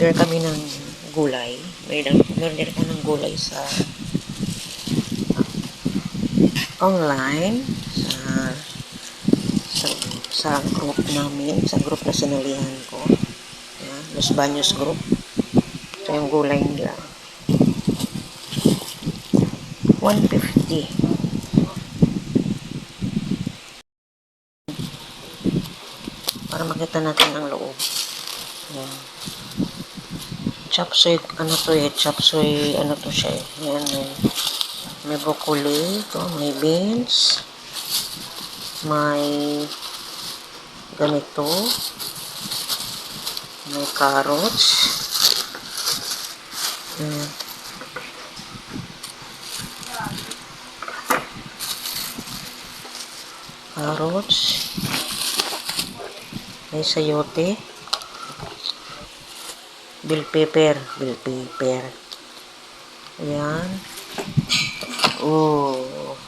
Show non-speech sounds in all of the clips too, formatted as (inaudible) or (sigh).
Order kami ng gulay. Meron, meron din ako ng gulay sa online sa sa, sa group namin, sa group na sinalihan ko. Yan, Los Baños group. Ito yung gulay nila. 150. Para makita natin ang loob. Yan. Chop suey, ano to eh, chop suey, ano to siya eh. Yan, may, may broccoli, to, may beans, may ganito, may carrots, Ayan. carrots, may sayote, bell pepper, bell pepper. Ayan. Oh.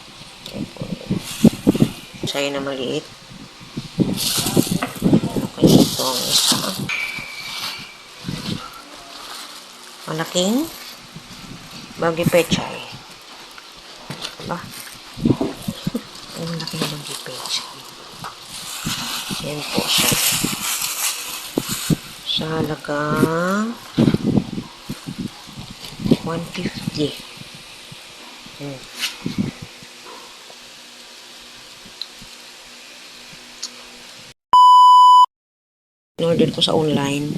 Sayo na maliit. Kaya ito ang isa? Malaking bagi pechay. Ba? Ay, malaking bagi pechay. Yan po siya. Sa halagang 150. Hmm. in-order ko sa online.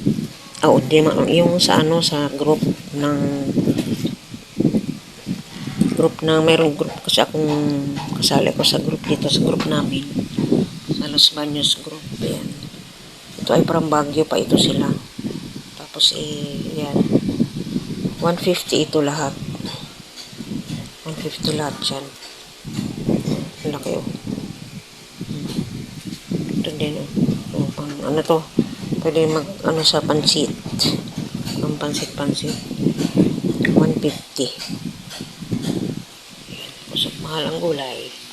Ah, oh, di ma- yung sa ano sa group ng group ng mayroong group kasi akong kasali ko sa group dito sa group namin sa Los Baños group yan ito ay parang Baguio pa ito sila. Tapos eh yan. 150 ito lahat. 150 lahat yan ang laki oh. Ito din oh, oh pang, ano to? Pwede mag ano sa pansit. Ang pansit pansit. 150 Kusok mahal ang gulay.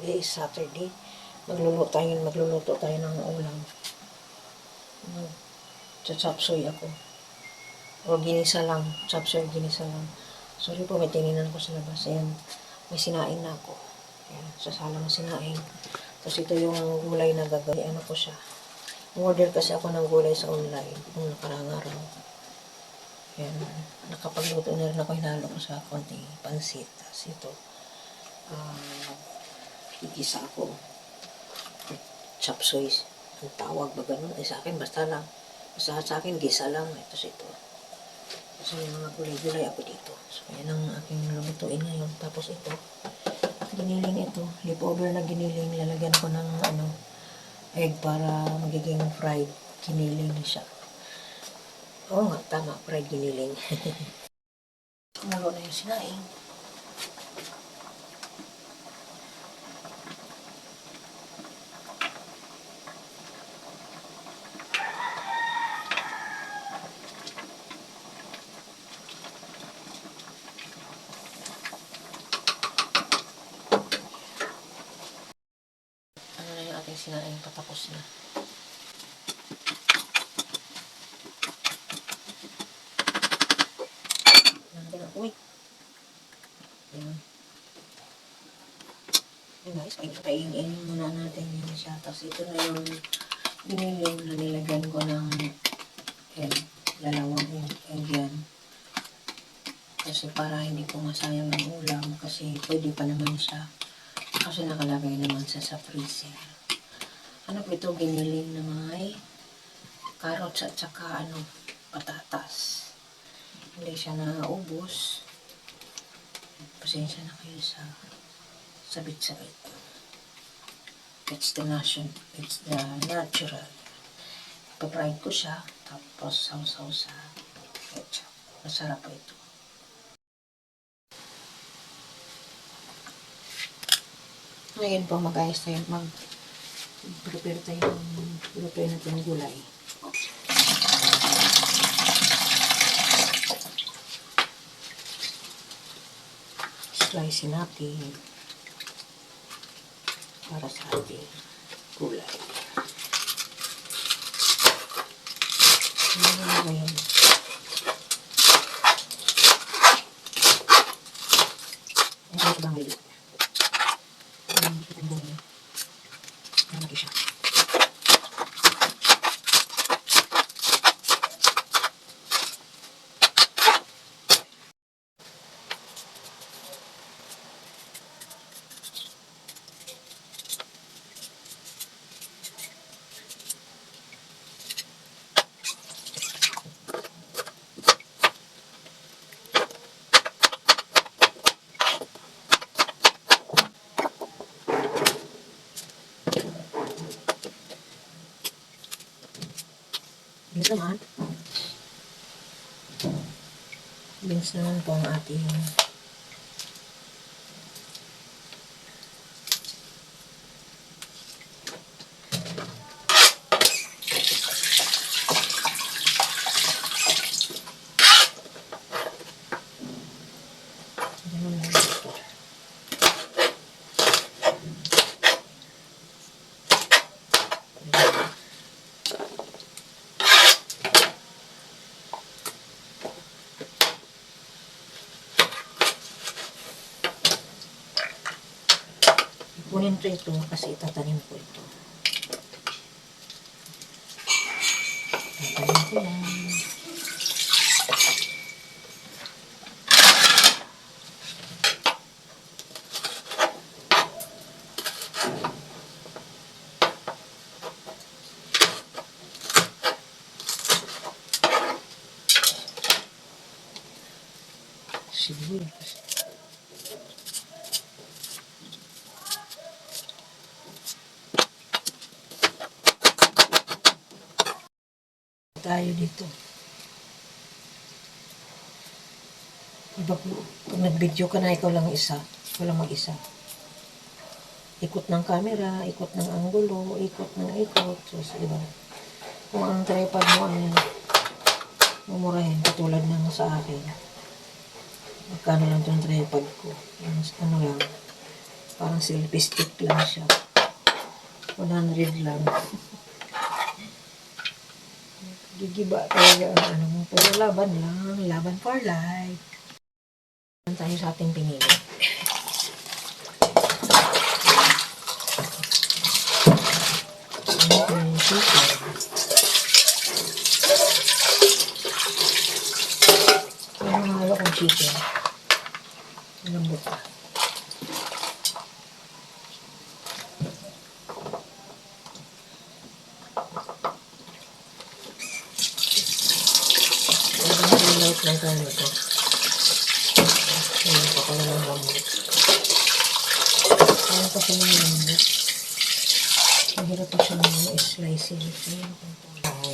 Today is Saturday. Magluluto tayo, magluluto tayo ng ulam. Ano, Chachapsoy ako. O ginisa lang. Chapsoy, ginisa lang. Sorry po, may tininan ko sa labas. Ayan, may sinain na ako. Ayan, sasala na sinain. Tapos ito yung gulay na gagawin. Ano ko siya. Order kasi ako ng gulay sa online. Nung nakarang araw. Ayan, nakapagluto na rin ako. Hinalo ko sa konting pansit. Tapos ito. Ah, igisa ako. Chop suey. Ang tawag ba ganun? Eh, sa akin, basta lang. Basta sa akin, gisa lang. Ito sa ito. Kasi may mga gulay-gulay ako dito. So, yan ang aking lulutuin ngayon. Tapos ito, giniling ito. Leftover na giniling. Lalagyan ko ng ano, egg para magiging fried giniling siya. Oo nga, tama. Fried giniling. (laughs) Kumulo na yung sinaing. Na yung ating sinaing patapos na. Nandun ako eh. Yan. Yan guys, ay kainin muna natin yun siya. Tapos ito na yung biniling na nilagyan ko ng egg. Dalawang egg yan. Kasi para hindi ko masayang ang ulam kasi pwede pa naman siya. Kasi nakalagay naman siya sa freezer. Ano ito? Giniling na may carrots at saka ano, patatas. Hindi siya naubos. Pasensya na kayo sa sabit-sabit. It's the nation, it's the natural. Papride ko siya, tapos sausaw sa ketchup. Masarap po ito. Ngayon po mag-ayos tayo, mag-prepare tayo ng lutuin natin gulay. Slice natin para sa ating gulay. Ano ba yun? Ano ba bang lilit? Ano ba itong buhay? Malaki siya. Dito naman. Beans naman po ang ating Ganun lang ito. Ko ito kasi itatanim ko ito. Tatanim ko lang. Tayo dito. Iba po, pag nag-video ka na, ikaw lang isa. Ikaw lang mag-isa. Ikot ng camera, ikot ng anggulo, ikot ng ikot. So, di ba? Kung ang tripod mo ay mumurahin, katulad ng sa akin. Magkano lang itong tripod ko. Yung ano lang, parang selfie stick lang siya. 100 lang. (laughs) gigiba talaga ang ano mo. Pero laban lang. Laban for life. Tayo sa ating pinili. Ano ko yung chicken? Ano ang halo kong chicken? Lambot pa. Ang light lang tayo ito. Ayan pa pala ng gamot. Ayan pa pala ng gamot. Mahirap pa siya ng pa pala.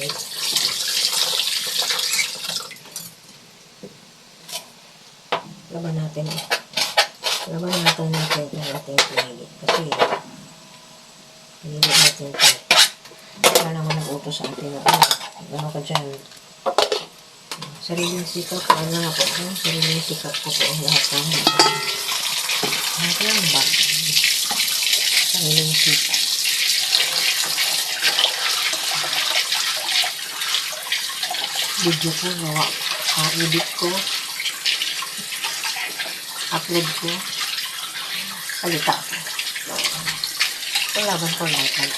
Laban natin. Laban natin natin yung ating pinili. Kasi pinili natin ito. Wala naman nag-utos sa atin na ano. Ano ka dyan? sariling sikap ko ano na po no? sariling sikap ko po ang lahat ng lahat ng ba sariling sikap video ko gawa uh, edit ko upload ko salita ko so laban ko lahat ng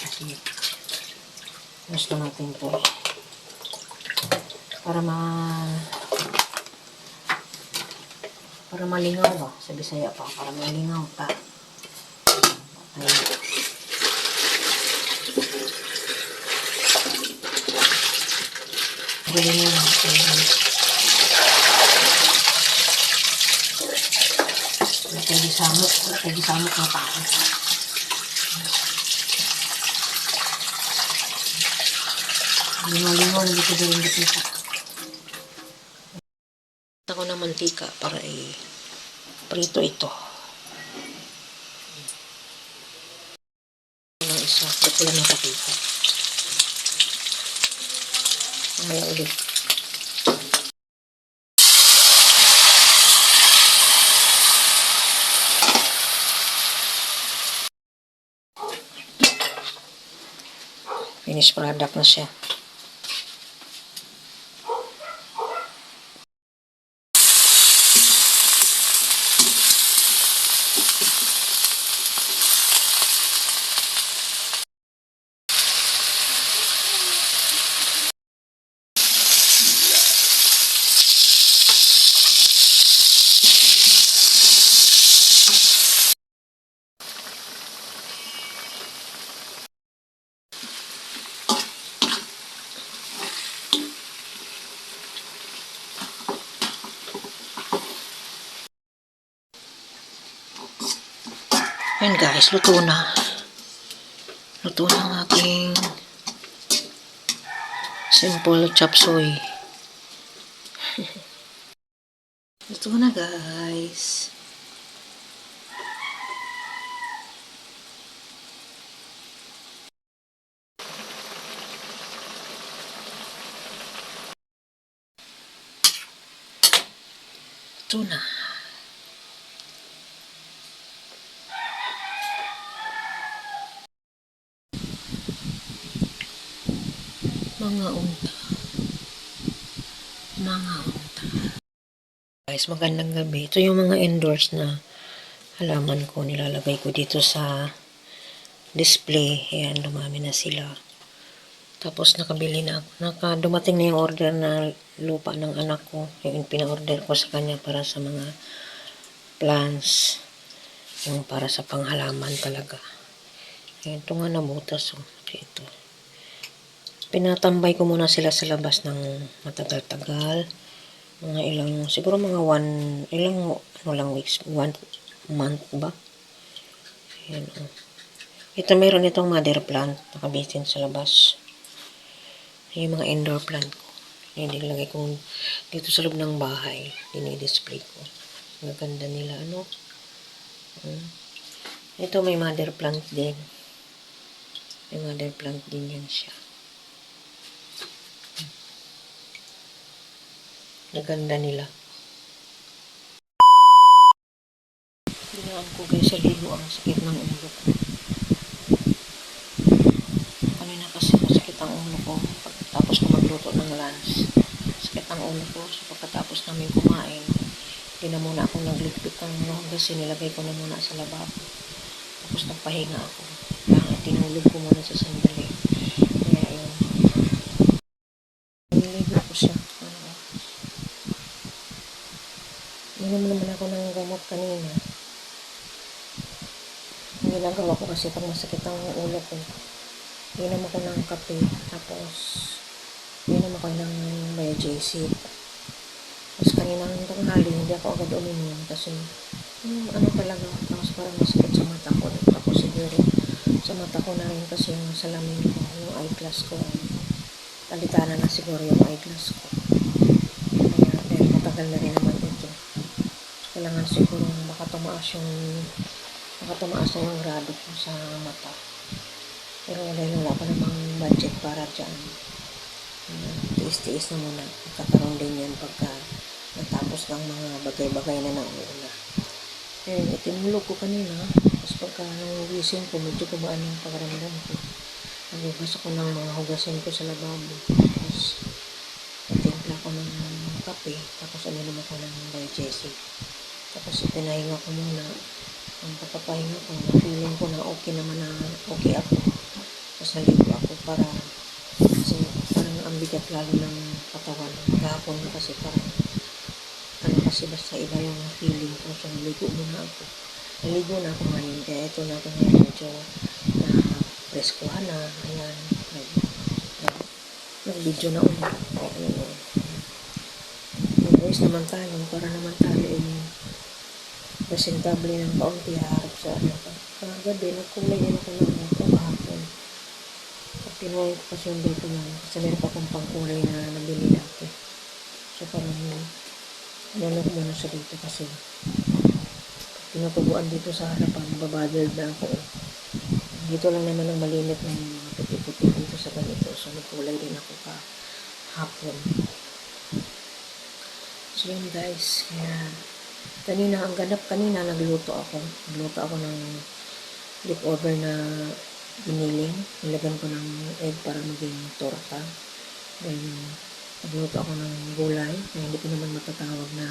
kasi gusto natin to para ma Para malingaw ba? Sa Bisaya pa, para malingaw ta. Ayun. Gawin mo lang. Gisamot. May gisamot na tao. Lingaw-lingaw, hindi ko din dito. Ako ng mantika para i prito ito. Ng isa, ito lang ng kapita. Mamaya ulit. Finished product na siya. Ayan guys, luto na. Luto na ang aking simple chop suey. (laughs) luto na guys. Luto na. Mga unta. Mga unta. Guys, magandang gabi. Ito yung mga indoors na halaman ko. Nilalagay ko dito sa display. Ayan, dumami na sila. Tapos nakabili na ako. Naka, dumating na yung order na lupa ng anak ko. Yung pina-order ko sa kanya para sa mga plants. Yung para sa panghalaman talaga. Ito nga nabutas. Oh. Ito pinatambay ko muna sila sa labas ng matagal-tagal. Mga ilang, siguro mga one, ilang, ano lang weeks, one month ba? Ayan, oh. Ito meron itong mother plant, nakabitin sa labas. Yung mga indoor plant ko. Hindi lagay ko dito sa loob ng bahay. Dinidisplay ko. Ang ganda nila, ano? Hmm. Ito may mother plant din. May mother plant din yan siya. Naganda nila. Binaan ko guys sa ligo ang sakit ng ulo ko. Kanina kasi masakit ang ulo ko pagkatapos ko magluto ng lunch. Sakit ang ulo ko. So pagkatapos namin kumain, hindi na muna ako nagligpit ng ulo kasi nilagay ko na muna sa lababo. Tapos nagpahinga ako. Kaya tinulog ko muna sa sandali. Kaya yun. Niligo ko siya. Minom naman ako ng gamot kanina. Ang ginagawa ko kasi pag masakit ang ulo ko, inom ako ng kape, tapos inom ako ng Biojc. Tapos kanina ng tanghali, hindi ako agad uminom kasi yung ano talaga, tapos parang masakit sa mata ko. Tapos siguro sa mata ko na rin kasi yung salamin ko, yung eyeglass ko. Talitana na siguro yung eyeglass ko. Kaya dahil matagal na rin naman kailangan siguro baka tumaas yung baka tumaas na yung grado ko sa mata. Pero dahil wala pa namang budget para dyan, tiis-tiis na muna. Magkakaroon din yan pagka natapos ng mga bagay-bagay na nauna. Eh, itinulog ko kanina. Tapos pagka nangugising ko, medyo kumaan yung pakaramdam ko. Nagugas ako ng mga hugasin ko sa lababo. Tapos, natimpla ko ng kape. Tapos, uminom ako ng digestive. Tapos pinahinga ko muna. Ang pagpapahinga ko, na-feeling ko na okay naman na okay ako. Tapos naligo ako para kasi parang ang bigat lalo ng katawan. Kahapon kasi parang ano, kasi basta iba yung feeling ko. So, naligo muna ako. Naligo na ako ngayon. Kaya ito na ako ngayon. Medyo na preskuhan na. Ayan. Nag, nag, nag-video na ulit. Ayan. Mag-voice naman tayo. Para naman tayo ay presentable ng kaunti harap sa ano. Kagabi, nagkulay din ako ng ito kahapon. At tinuhay ko kasi yung dito na. Kasi meron pa akong pangkulay na nabili dati. So parang ano ko muna sa dito kasi tinutubuan dito sa harapan, babadal na ako. Dito lang naman ang malinit mga puti-puti dito sa ganito. So nagkulay din ako ka hapon. So yun guys, kaya kanina, ang ganap kanina, nagluto ako. Nagluto ako ng leftover na giniling. Nilagyan ko ng egg para maging torta. Then, nagluto ako ng gulay na hindi ko naman matatawag na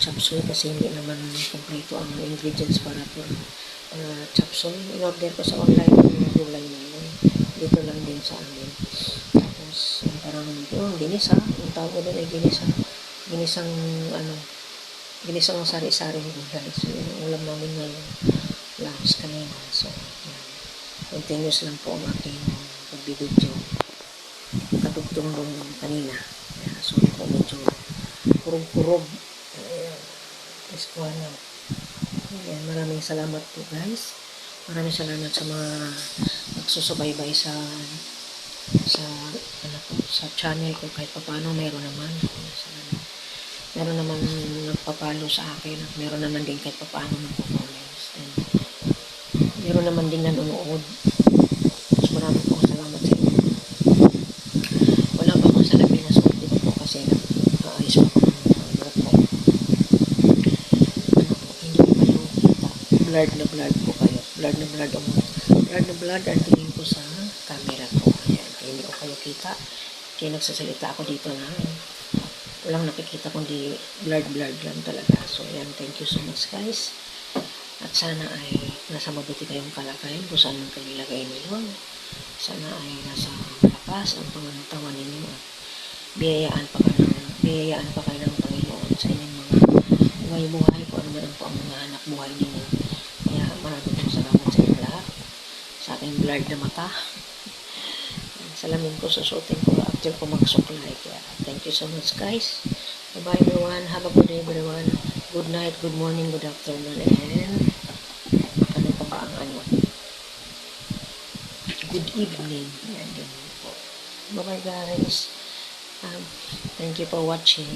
chop suey kasi hindi naman kompleto ang ingredients para po uh, chop suey. In-order ko sa online yung gulay na yun. Dito lang din sa amin. Tapos, parang yung ginisa, yung tawag ko doon ay ginisa. Ginisang, ano, ginisang sari-saring gulay. So, yun ang ulam namin ngayon. Lunch kanina. So, yan. Continuous lang po ang aking pagbibidyo. Katugtong nung kanina. Kaya, so, po medyo kurog-kurog. Let's go na. Ayan, maraming salamat po guys. Maraming salamat sa mga nagsusubaybay sa sa ano po, sa channel ko kahit paano meron naman. Salamat meron naman nagpapalo sa akin at meron naman din kahit paano nagpo-comments. And meron naman din nanonood. Mas marami po salamat sa inyo. Wala pa akong salamin na suot dito po kasi nag-aayos pa ako ng ko. Ano po, hindi ko kayo kita. Blurred na blurred po kayo. Blurred na blurred ang blurred na blurred ang tingin ko sa camera ko. Ayan, hindi ko kayo kita. Kaya nagsasalita ako dito na walang nakikita kundi blurred blurred lang talaga. So, yan. Thank you so much, guys. At sana ay nasa mabuti kayong kalagayan kung saan man kayo ilagay ngayon. Sana ay nasa malakas ang pangangatawan ninyo at biyayaan pa kayo ng, biyayaan pa kayo ng Panginoon sa inyong mga buhay-buhay kung ano man ang ang mga anak buhay ninyo. Kaya maraming salamat sa inyo lahat. Sa aking blurred na mata. Salamin ko, susutin ko after ko magsuklay. Kaya thank you so much guys. Bye-bye everyone. Have a good day everyone. Good night, good morning, good afternoon, and ano pa ba ang ano? Good evening. Bye-bye guys. Um, thank you for watching.